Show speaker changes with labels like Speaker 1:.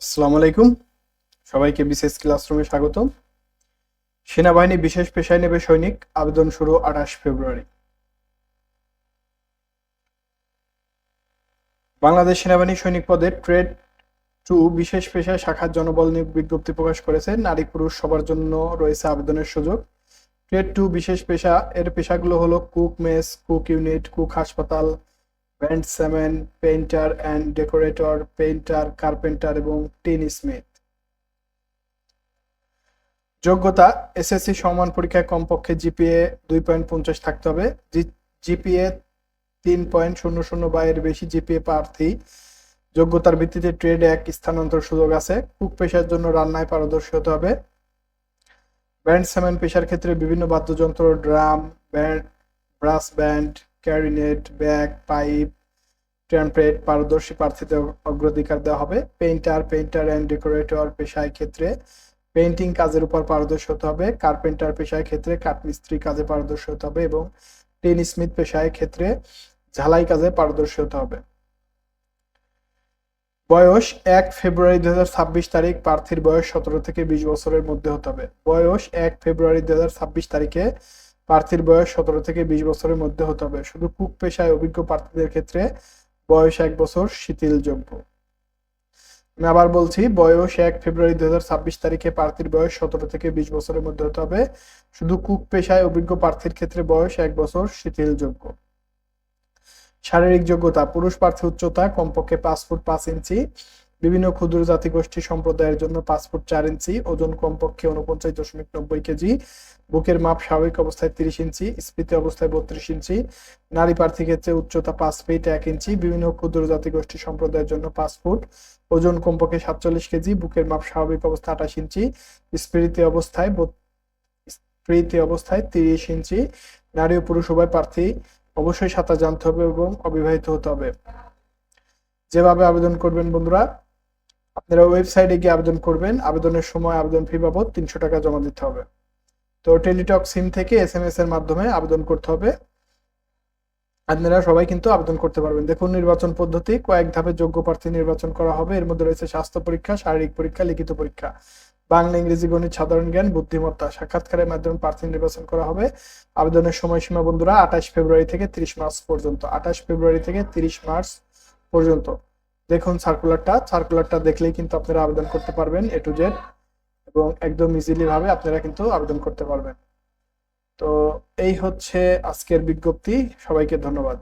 Speaker 1: আসসালামু আলাইকুম। সবাইকে বিশেষ ক্লাসরুমে স্বাগতম। সেনাবাহিনী বিশেষ পেশায় নেবে সৈনিক, আবেদন শুরু আঠাশ ফেব্রুয়ারি। বাংলাদেশ সেনাবাহিনী সৈনিক পদে ট্রেড টু বিশেষ পেশায় শাখার জনবল নিয়োগ বিজ্ঞপ্তি প্রকাশ করেছে। নারী পুরুষ সবার জন্য রয়েছে আবেদনের সুযোগ। ট্রেড টু বিশেষ পেশা, এর পেশাগুলো হলো cook, mess, cook unit, cook হাসপাতাল bandsman painter and decorator, painter, carpenter এবং টিন স্মিথ। যোগ্যতা এসএসসি সমান পরীক্ষায় কমপক্ষে জিপিএ দুই পয়েন্ট পঞ্চাশ থাকতে হবে। জিপিএ তিন পয়েন্ট শূন্য শূন্য বা এর বেশি জিপিএ প্রার্থী। যোগ্যতার ভিত্তিতে ট্রেড এক স্থানান্তর সুযোগ আছে। কুক পেশার জন্য রান্নায় পারদর্শী হতে হবে। ব্যান্ডসম্যান পেশার ক্ষেত্রে বিভিন্ন বাদ্যযন্ত্র, drum, band, brass band clarinet bagpipe trumpet পারদর্শী প্রার্থীদের অগ্রাধিকার দেওয়া হবে। পেইন্টার পেইন্টার অ্যান্ড ডেকোরেটর পেশায় ক্ষেত্রে পেইন্টিং কাজের উপর পারদর্শী হতে হবে। কার্পেন্টার পেশায় ক্ষেত্রে কাঠমিস্ত্রি কাজে পারদর্শী হতে হবে এবং টেন স্মিথ পেশায় ক্ষেত্রে ঝালাই কাজে পারদর্শী হতে হবে। বয়স এক ফেব্রুয়ারি দুই হাজার ছাব্বিশ তারিখ, প্রার্থীর বয়স সতেরো থেকে বিশ বছরের মধ্যে হতে হবে। বয়স এক ফেব্রুয়ারি দুই হাজার ছাব্বিশ তারিখে প্রার্থীর বয়স সতেরো থেকে বিশ বছরের মধ্যে হতে হবে। শুধু কুক পেশায় অভিজ্ঞ প্রার্থীদের ক্ষেত্রে বয়স এক বছর শিথিলযোগ্য আমি আবার বলছি, বয়স এক ফেব্রুয়ারি দুই হাজার ছাব্বিশ তারিখে প্রার্থীর বয়স সতেরো থেকে বিশ বছরের মধ্যে হতে হবে। শুধু কুক পেশায় অভিজ্ঞ প্রার্থীর ক্ষেত্রে বয়স এক বছর শিথিলযোগ্য শারীরিক যোগ্যতা, পুরুষ প্রার্থী উচ্চতা, কমপক্ষে পাঁচ ফুট পাঁচ ইঞ্চি বিভিন্ন ক্ষুদ্র জাতিগোষ্ঠী সম্প্রদায়ের জন্য ফুট চার ইঞ্চি, ওজন কমপক্ষে উনপঞ্চাশ দশমিক নব্বই কেজি, বুকের মাপ স্বাভাবিক অবস্থায় তিরিশ ইঞ্চি, স্ফীতি অবস্থায় বত্রিশ ইঞ্চি, নারী প্রার্থী ক্ষেত্রে উচ্চতা পাঁচ ফিট এক ইঞ্চি, বিভিন্ন ক্ষুদ্র জাতিগোষ্ঠী সম্প্রদায়ের জন্য ফুট, ওজন কমপক্ষে সাতচল্লিশ কেজি, বুকের মাপ স্বাভাবিক অবস্থায় আঠাশ ইঞ্চি, স্ফীতি অবস্থায় স্ফীতি অবস্থায় তিরিশ ইঞ্চি, নারী ও পুরুষ উভয় প্রার্থী অবশ্যই সাঁতার জানতে হবে এবং অবিবাহিত হতে হবে। যেভাবে আবেদন করবেন বন্ধুরা আপনারা ওয়েবসাইটে গিয়ে আবেদন করবেন। আবেদনের সময় আবেদন ফি বাবদ তিনশো টাকা জমা দিতে হবে। তো টেলিটক সিম থেকে এস এম এস এর মাধ্যমে আবেদন করতে হবে। আপনারা সবাই কিন্তু আবেদন করতে পারবেন। দেখুন, নির্বাচন পদ্ধতি, কয়েক ধাপে যোগ্য প্রার্থী নির্বাচন করা হবে। এর মধ্যে রয়েছে স্বাস্থ্য পরীক্ষা, শারীরিক পরীক্ষা, লিখিত পরীক্ষা। বাংলা, ইংরেজি, গণিত, সাধারণ জ্ঞান, বুদ্ধিমত্তা। সাক্ষাৎকারের মাধ্যমে প্রার্থী নির্বাচন করা হবে। আবেদনের সময়সীমা বন্ধুরা, আঠাশ ফেব্রুয়ারি থেকে তিরিশ মার্চ পর্যন্ত। আঠাশ ফেব্রুয়ারি থেকে তিরিশ মার্চ পর্যন্ত। দেখুন সার্কুলারটা সার্কুলারটা দেখলেই কিন্তু আপনারা আবেদন করতে পারবেন এ টু জেড এবং একদম ইজিলি ভাবে আপনারা কিন্তু আবেদন করতে পারবেন। তো এই হচ্ছে আজকের বিজ্ঞপ্তি। সবাইকে ধন্যবাদ।